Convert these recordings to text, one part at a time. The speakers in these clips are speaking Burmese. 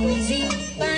Zimbabwe.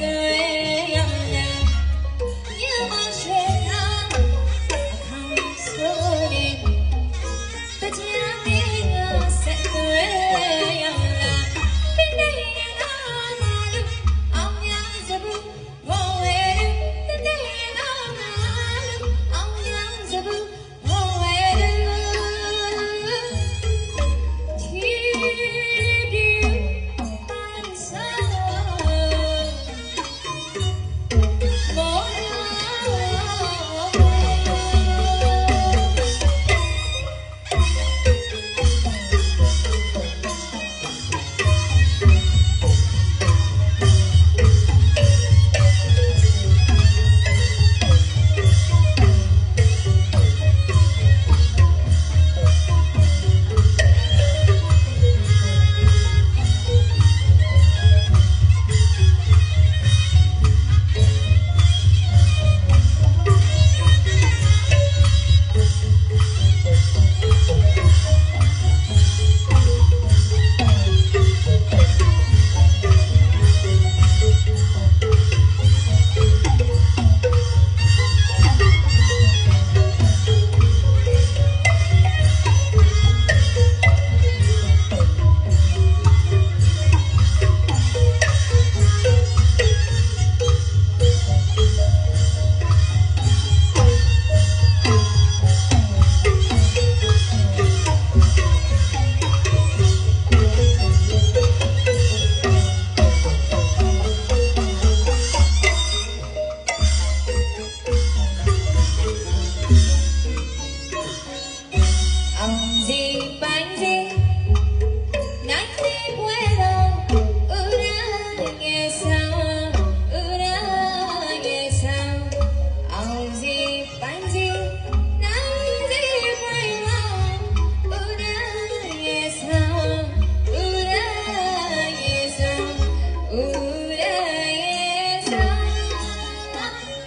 good.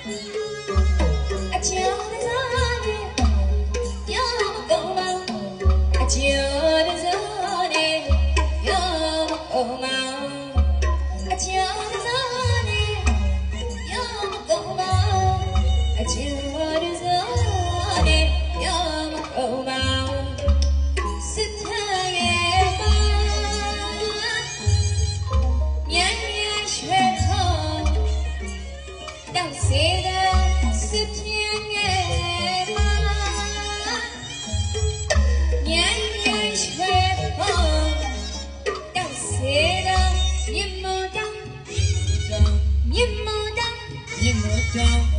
阿娇的山里哟，高满坡。阿娇的山里哟，哦。 ရောက်စေတာစစ်ပြင်းငယ်မှာညံ့ညံ့ရွှဲဖို့ရောက်စေတာမြင်မတော့မြင်မတော့မြင်မတော့